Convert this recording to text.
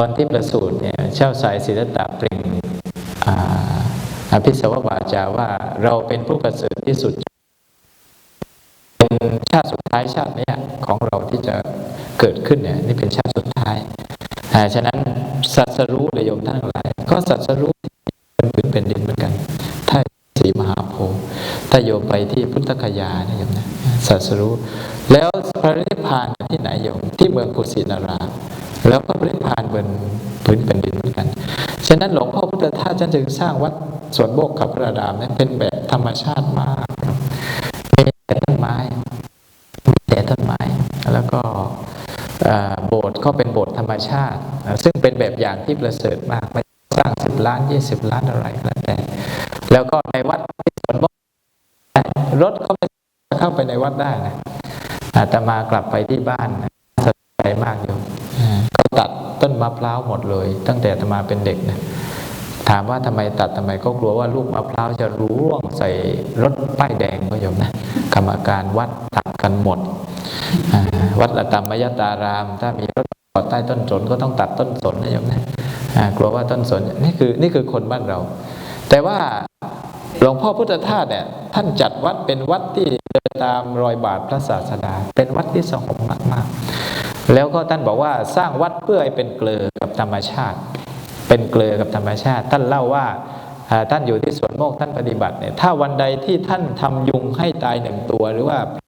ตอนที่ประสูติเนี่ยเจ้าสายศิรตะเปล่งอภิสววาจาว่าเราเป็นผู้ประเสริฐที่สุดเป็นชาติสุดท้ายชาตินี้ของเราที่จะเกิดขึ้นเนี่ยนี่เป็นชาติสุดท้ายาฉะนั้นสัสรู้เลยโยมท่านทั้งหลาย ก็สัสรู้เป็นผืนเป็นดินเหมือนกัน ถ้าสีมหาโพธิ์ถ้าโยมไปที่พุทธคยาเนี่ยโยมนะสัสรู้แล้วพระนิพพานที่ไหนโยมที่เมืองกุสินารา แล้วก็พระนิพพานบนพื้นแผ่นดินเหมือนกัน ฉะนั้นหลวงพ่อพุทธทาสท่านจึงสร้างวัดสวนโบกขับพระรามนี่ยเป็นแบบธรรมชาติมากครับมีแต่ต้นไม้มีแต่ต้นไม้ แล้วก็โบสถ์ก็เป็นโบสถ์ธรรมชาติ ซึ่งเป็นแบบอย่างที่ประเสริฐมากไม่สร้างสิบล้านยี่สิบล้านอะไรก็แล้วแต่ แล้วก็ในวัดสวนโบกรถก็ไม่เข้าไปในวัดได้นะอาตมากลับไปที่บ้านนะสะใจมากอยู่ ตัดต้นมะพร้าวหมดเลย ตั้งแต่ตมาเป็นเด็กนะถามว่าทำไมตัดทำไมก็กลัวว่าลูกมะพร้าวจะร่วงใส่รถป้ายแดงก็โยมนะกรรมการวัดตัดกันหมด วัดละตมยตาราม ถ้ามีรถจอดใต้ต้นสนก็ต้องตัดต้นสนนะโยมนะกลัวว่าต้นสนนี่คือนี่คือคนบ้านเรา แต่ว่าหลวงพ่อพุทธทาสเนี่ยท่านจัดวัดเป็นวัดที่เดินตามรอยบาทพระศาสดา เป็นวัดที่สงบ แล้วก็ท่านบอกว่าสร้างวัดเพื่อให้เป็นเกลือกับธรรมชาติ เป็นเกลือกับธรรมชาติ ท่านเล่าว่าท่านอยู่ที่สวนโมกท่านปฏิบัติเนี่ยถ้าวันใดที่ท่านทำยุงให้ตายหนึ่งตัวหรือว่า